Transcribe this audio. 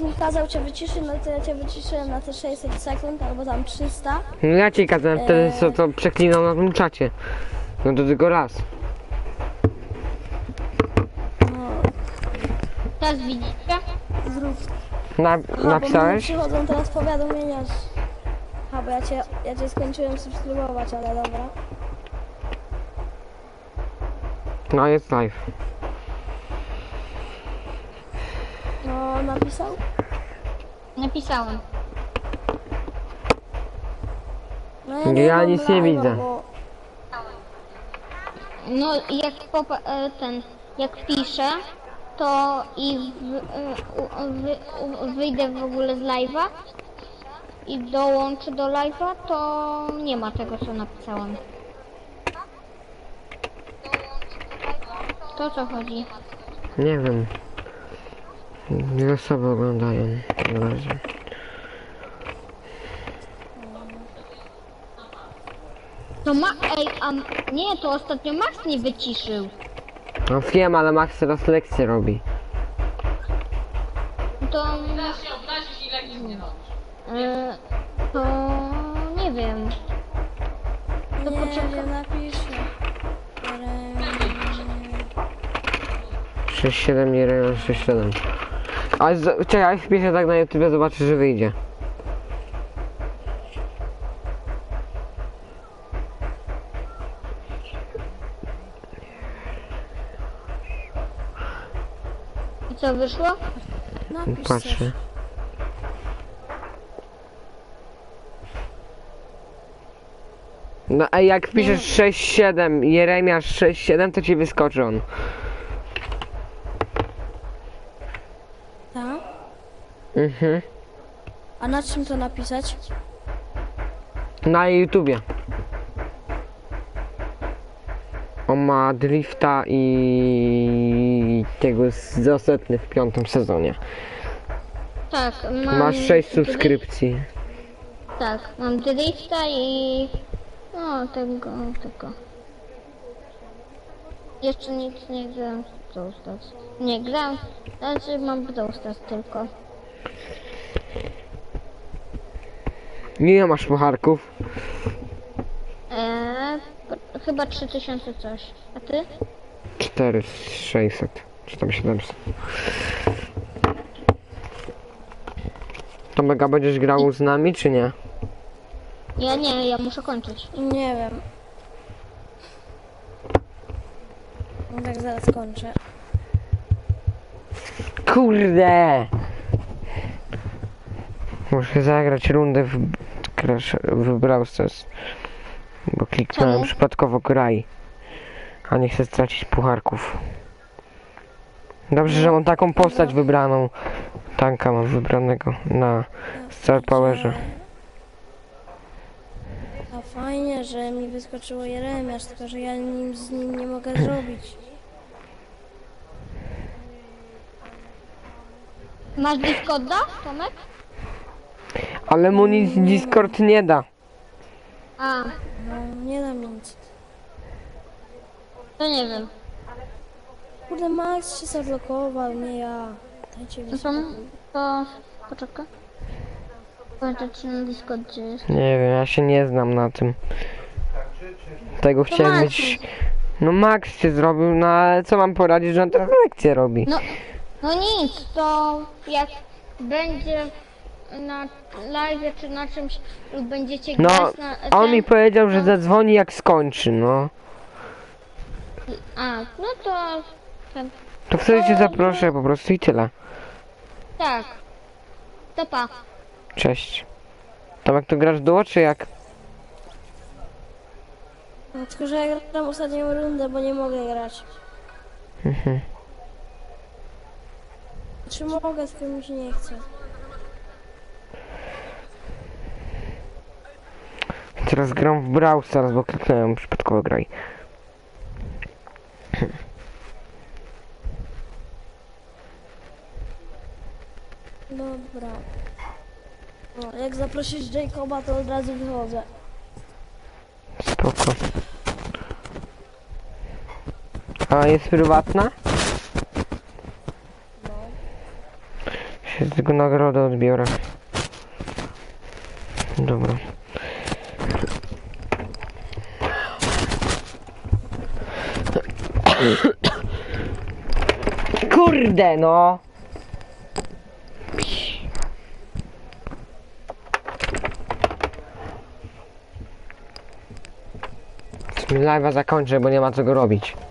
mi kazał cię wyciszyć, no to ja cię wyciszyłem na te 600 sekund albo tam 300. No ja ci kazałem wtedy Eee. co to przeklinał na tym czacie. No to tylko raz. No, Teraz widzicie? zrób. Na, bo mi napisałeś? przychodzą teraz powiadomienia. że- Aha, bo ja cię, ja cię skończyłem subskrybować, ale dobra. No jest live. No, napisał? Napisałem. No, Ja mam nic nie live'a, widzę. Bo... No jak popa- e, ten, jak piszę, to i w, e, u- wy, u- wyjdę w ogóle z live'a i dołączę do live'a, to nie ma tego co napisałem. To o co chodzi? Nie wiem. Dwie osoby oglądają na razie. To ma, ej, a nie, to ostatnio Max nie wyciszył. No wiem, ale Max teraz lekcję robi. To... E, to nie wiem. To nie poczekaj. wiem, napiszę. Ale- 6-7, nie rejon 6-7. Ale z, czekaj, wpiszę tak na YouTube, zobaczę, że wyjdzie. I co wyszło? Napisz coś. Patrzę. No a jak wpiszesz 6-7, Jeremiasz 6-7, to ci wyskoczy on. Tak? Mhm. A na czym to napisać? Na YouTubie. On ma drifta i tego z ostatni w piątym sezonie. Tak, mam... Masz 6 drift- subskrypcji. Tak, mam drifta i... No, tego, tego. Jeszcze nic nie grałem w Brawl Stars. Nie grałem, znaczy mam Brawl Stars tylko. Ile masz pucharków? Eee, po- chyba 3000 coś. A ty? 4 600 czy tam 700. To mega będziesz grał z nami czy nie? Ja nie, ja muszę kończyć. Nie wiem. No tak zaraz kończę. Kurde! Muszę zagrać rundę w Crash, w Brawl Stars. Bo kliknąłem Czemu? przypadkowo graj. A nie chcę stracić pucharków. Dobrze, że mam taką postać wybraną. Tanka mam wybranego na Star Powerze. A fajnie, że mi wyskoczyło Jeremiasz, tylko że ja nim, z nim nie mogę zrobić. Masz Discorda, Tomek? Ale mu nic Discord nie da. A, No, nie da mi nic. to nie wiem. Kurde, Max się zablokował, nie ja. Dajcie mi to, spokój. to poczekaj. Pamiętajcie na Discordzie jest. Nie wiem, ja się nie znam na tym. Tego chciałem Max mieć. No Max się zrobił, no ale co mam poradzić, że on teraz lekcję robi. No, no nic, to jak będzie na live czy na czymś lub będziecie No, grać na a on mi powiedział, że zadzwoni jak skończy, no. A, no to ten, To wtedy cię zaproszę po prostu i tyle. tak. To pa. Cześć. Tomek, to grasz w duo, czy jak? No, tylko, że ja gram ostatnią rundę, bo nie mogę grać. Mhm. Czy mogę, tylko mi się nie chce. Teraz gram w Brawl Stars, bo kliknąłem przypadkowo graj. Dobra. No, jak zaprosisz Jacoba, to od razu wychodzę. Spoko. A jest prywatna? Się tylko nagrodę odbiorę. Dobra. Kurde no! Live'a zakończę, bo nie ma co go robić.